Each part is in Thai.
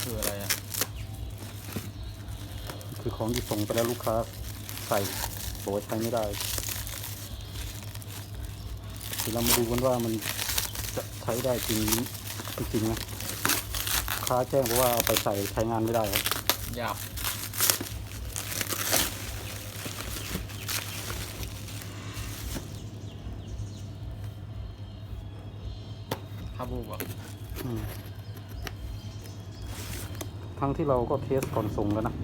คืออะไรอะ คือของที่ส่งไปแล้วลูกค้าใส่บอกว่าใช้ไม่ได้เดี๋ยวเรามาดูกันว่ามันจะใช้ได้จริงจริงๆนะลูกค้าแจ้งบอกว่าเอาไปใส่ใช้งานไม่ได้ครับหยาบคาบูบอะอืม ทั้งที่เราก็เทสก่อนส่งแล้วนะ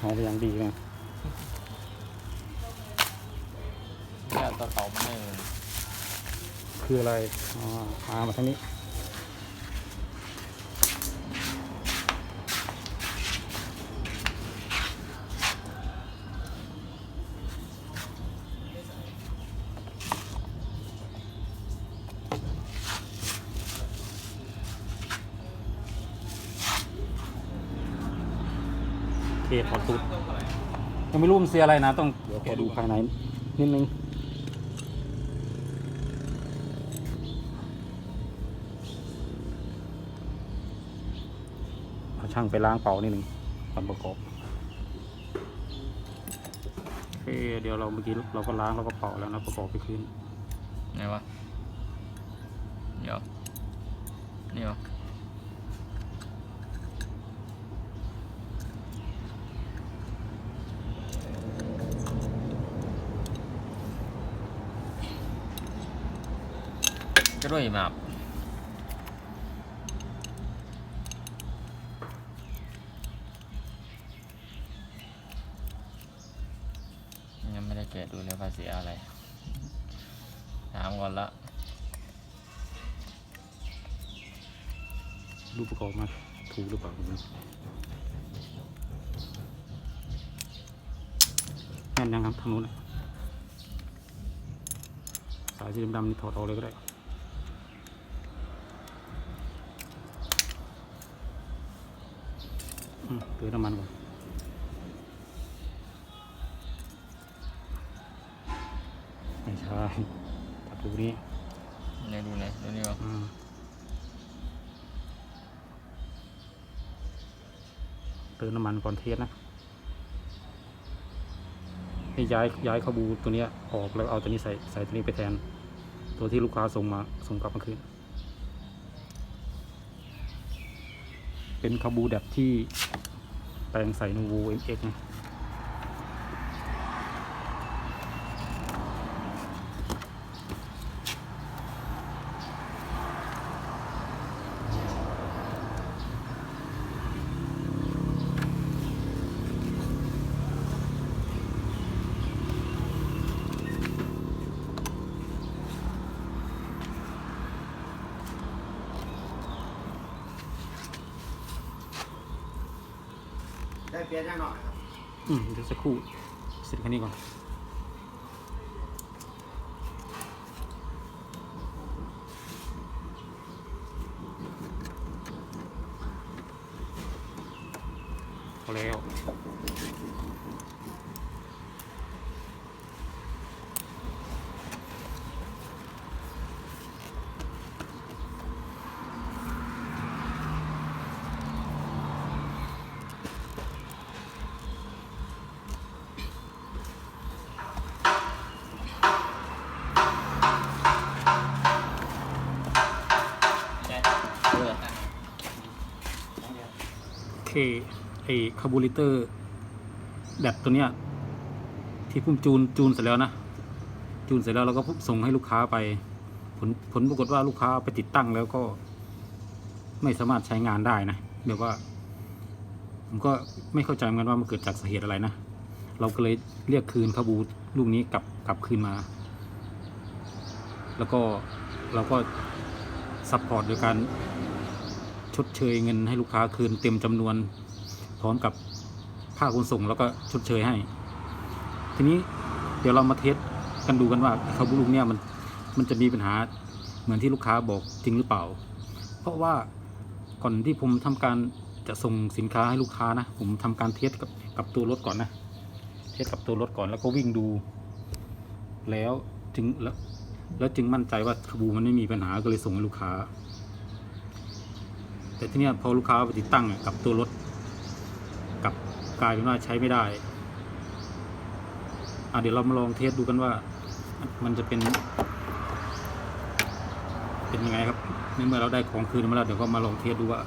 หายไปอย่างดีเลย แค่ตัวเขามาให้เลยคืออะไรอ๋อมามาทางนี้ โอเคถอดตูดยังไม่รู้มันเสียอะไรนะ ต้องเดี๋ยวขอดูภายในนิดนึง ช่างไปล้างเป่านิดหนึ่งก่อนประกอบโอเคเดี๋ยวเราเมื่อกี้เราก็ล้างแล้วก็เป่าแล้วนะประกอบไปคืนไหนวะเดี๋ยวนี่วะก็ด้วยมาบยังไม่ได้แกะดูเลยว่าเสียอะไร ถามก่อนละรูปประกอบมาถูกหรือเปล่าไม่รู้แน่นยังครับทางนู้นสายสีดำๆนี่ถอดออกเลยก็ได้อืมเติมน้ำมันก่อนไม่ใช่ ดดูนี้ไหนดูไหนดูนี่วะอืมเติมน้ำมันก่อนเทสนะนี่ย้ายย้ายขบูตัวเนี้ยออกแล้วเอาตัวนี้ใส่ใส่ตัวนี้ไปแทน ตัวที่ลูกค้าส่งมาส่งกลับมาคืนเป็นขบูแบบที่แปลงใส่นูโวเอ็มเอ็กน ได้เปลี่ยนแน่นอนครับอืมเดี๋ยวสักครู่เสร็จแค่นี้ก่อนพอแล้ว เคไอ้คาร์บูเรเตอร์แบบตัวเนี้ยที่พุ่มจูนจูนเสร็จแล้วนะ จูนเสร็จแล้วเราก็ส่งให้ลูกค้าไป ผลผลปรากฏว่าลูกค้าไปติดตั้งแล้วก็ ไม่สามารถใช้งานได้นะแบบว่าผมก็ไม่เข้าใจเหมือนกันว่ามันเกิดจากสาเหตุอะไรนะ เราก็เลยเรียกคืนคาบูลูกนี้กลับกลับคืนมา แล้วก็เราก็ซัพพอร์ตโดยการ ชดเชยเงินให้ลูกค้าคืนเต็มจำนวน พร้อมกับค่าขนส่งแล้วก็ชดเชยให้ ทีนี้เดี๋ยวเรามาเทสกันดูกันว่าคาบูลูกเนี่ยมันมันจะมีปัญหาเหมือนที่ลูกค้าบอกจริงหรือเปล่า เพราะว่าก่อนที่ผมทำการจะส่งสินค้าให้ลูกค้านะ ผมทำการเทสกับกับตัวรถก่อนนะ เทสกับตัวรถก่อนแล้วก็วิ่งดู แล้วจึงแล้วแล้วจึงมั่นใจว่าคาบูมันไม่มีปัญหาก็เลยส่งให้ลูกค้า แต่ทีเนี้ยพอลูกค้าไปติดตั้งกับตัวรถกับกลายเป็นว่าใช้ไม่ได้อะเดี๋ยวเรามาลองเทสดูกันว่า มันจะเป็น เป็นยังไงครับในเมื่อเราได้ของคืนมาแล้วเดี๋ยวก็มาลองเทสดูว่า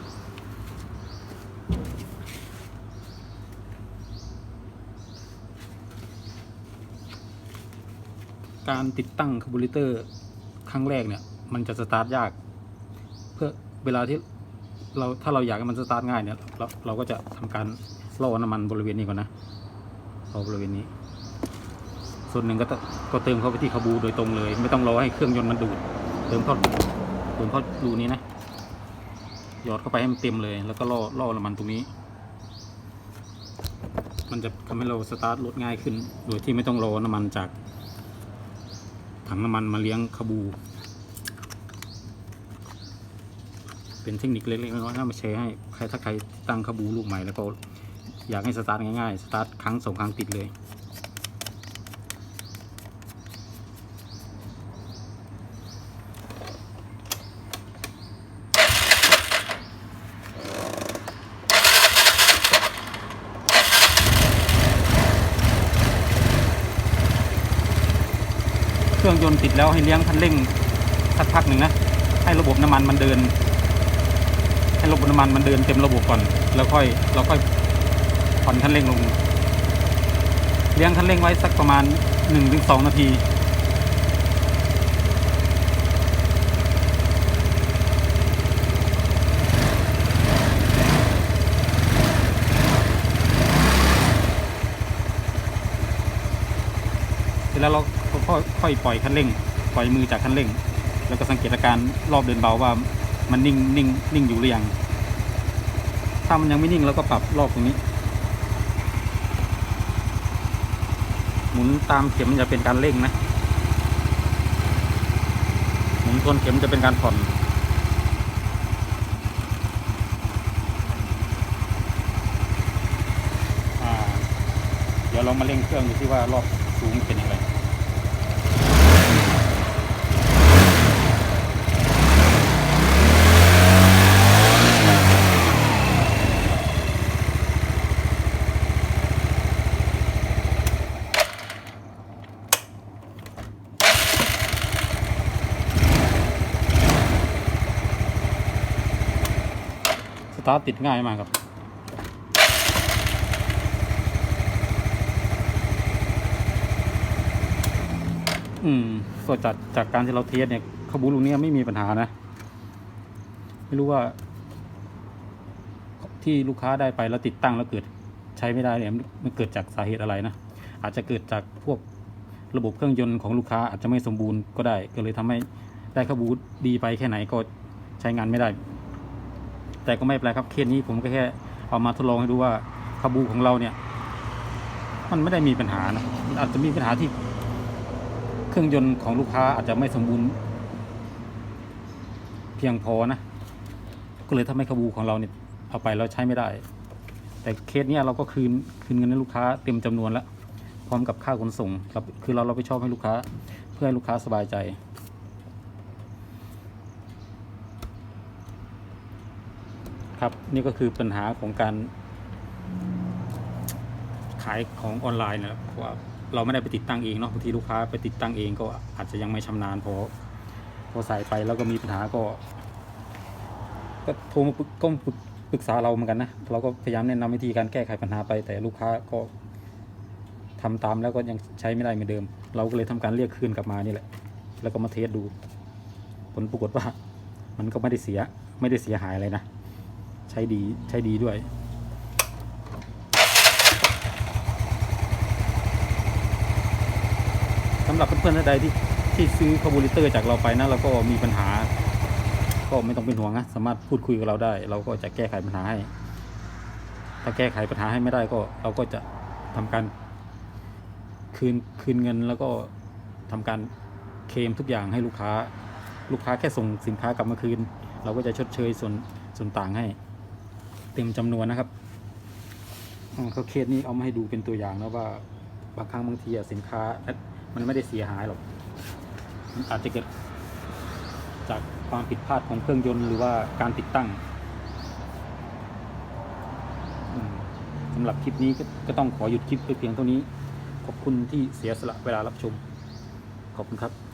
การติดตั้งคาร์บูเรเตอร์ครั้งแรกเนี่ย มันจะสตาร์ทยาก เพื่อเวลาที่ เราถ้าเราอยากให้มันสตาร์ทง่ายเนี่ยเราเราก็จะทำการล่อน้ำมันบริเวณนี้ก่อนนะล่อบริเวณนี้ ส่วนหนึ่งก็ตก็เติมเข้าไปที่คาบูโดยตรงเลย ไม่ต้องรอให้เครื่องยนต์มันดูดเติมเข้าเติมเข้ารูนี้นะหยอดเข้าไปให้มันเต็มเลย แล้วก็ล่อล่อน้ำมันตรงนี้ มันจะทำให้เราสตาร์ทรถง่ายขึ้น โดยที่ไม่ต้องรอน้ำมันจากถังน้ำมันมาเลี้ยงคาบู เป็นเทคนิคเล็กๆน้อยๆนะมาแชร์ให้ใครถ้าใครตั้งคาบูลูกใหม่แล้วก็อยากให้สตาร์ทง่ายๆ สตาร์ทครั้งสองครั้งติดเลย เครื่องยนต์ติดแล้วให้เลี้ยงคันเร่งสักพักหนึ่งนะ ให้ระบบน้ำมันมันเดิน ให้ระบบน้ำมันมันเดินเต็มระบบก่อน แล้วค่อยเราค่อยผ่อนคันเร่งลง เลี้ยงคันเร่งไว้สักประมาณ1นถึงสนาที เสร็จแล้วเราค่อยค่อยปล่อยคันเร่ง ปล่อยมือจากคันเร่ง แล้วก็สังเกตอาการรอบเดินเบาว่า มันนิ่งนิ่งนิ่งอยู่หรือยัง ถ้ามันยังไม่นิ่งเราก็ปรับรอบตรงนี้ หมุนตามเข็มจะเป็นการเร่งนะ หมุนทวนเข็มจะเป็นการผ่อนอ่าเดี๋ยวเรามาเร่งเครื่องดูที่ว่ารอบสูงเป็นยังไง ตาร์ทติดง่ายมากครับ อืมก็จากจากการที่เราเทสเนี่ยขบูลูกเนี้ยไม่มีปัญหานะ ไม่รู้ว่า ที่ลูกค้าได้ไปแล้วติดตั้งแล้วเกิดใช้ไม่ได้เนี่ยมันเกิดจากสาเหตุอะไรนะ อาจจะเกิดจากพวกระบบเครื่องยนต์ของลูกค้าอาจจะไม่สมบูรณ์ก็ได้ ก็เลยทำให้ได้ขบูดีไปแค่ไหนก็ใช้งานไม่ได้ แต่ก็ไม่เป็นไรครับเคสนี้ผมก็แค่เอามาทดลองให้ดูว่าขบูของเราเนี่ย มันไม่ได้มีปัญหานะมันอาจจะมีปัญหาที่ เครื่องยนต์ของลูกค้าอาจจะไม่สมบูรณ์ เพียงพอนะก็เลยทำให้ขบูของเราเนี่ยเอาไปแล้วใช้ไม่ได้ แต่เคสเนี้ยเราก็คืนคืนเงินให้ลูกค้าเต็มจำนวนแล้วพร้อมกับค่าขนส่งครับคือเราเราไปชอบให้ลูกค้า เพื่อให้ลูกค้าสบายใจ ครับ นี่ก็คือปัญหาของการ ขายของออนไลน์นะครับว่าเราไม่ได้ไปติดตั้งเองเนาะบางทีลูกค้าไปติดตั้งเองก็อาจจะยังไม่ชำนาญพอพอใส่ไปแล้วก็มีปัญหาก็ก็โทรมาปรึกก็ปรึกปรกษาเราเหมือนกันนะเราก็พยายามแนะนำวิธีการแก้ไขปัญหาไป แต่ลูกค้าก็ทำตามแล้วก็ยังใช้ไม่ได้เหมือนเดิม เราก็เลยทำการเรียกคืนกลับมานี่แหละ แล้วก็มาเทสดู ผลปรากฏว่า มันก็ไม่ได้เสียไม่ได้เสียหายอะไรนะ ช้ดีใช้ดีด้วย สำหรับเพื่อนๆท่านใดที่ที่ซื้อคาบูเรเตอร์จากเราไปนะแล้วก็มีปัญหา ก็ไม่ต้องเป็นห่วงนะสามารถพูดคุยกับเราได้ เราก็จะแก้ไขปัญหาให้ ถ้าแก้ไขปัญหาให้ไม่ได้ก็ เราก็จะทำการคืนคืนเงินแล้วก็ทำการเคลมทุกอย่างให้ลูกค้า ลูกค้าแค่ส่งสินค้ากลับมาคืน เราก็จะชดเชยส่วนส่วนต่างให้ เต็มจำนวนนะครับอืมเขาเคสนี้เอามาให้ดูเป็นตัวอย่างนะว่าบางครั้งบางทีสินค้า มันไม่ได้เสียหายหรอกมันอาจจะเกิดจากความผิดพลาดของเครื่องยนต์หรือว่าการติดตั้งสำหรับคลิปนี้ก็ก็ต้องขอหยุดคลิปไปเพียงเท่านี้ ขอบคุณที่เสียสละเวลารับชม ขอบคุณครับ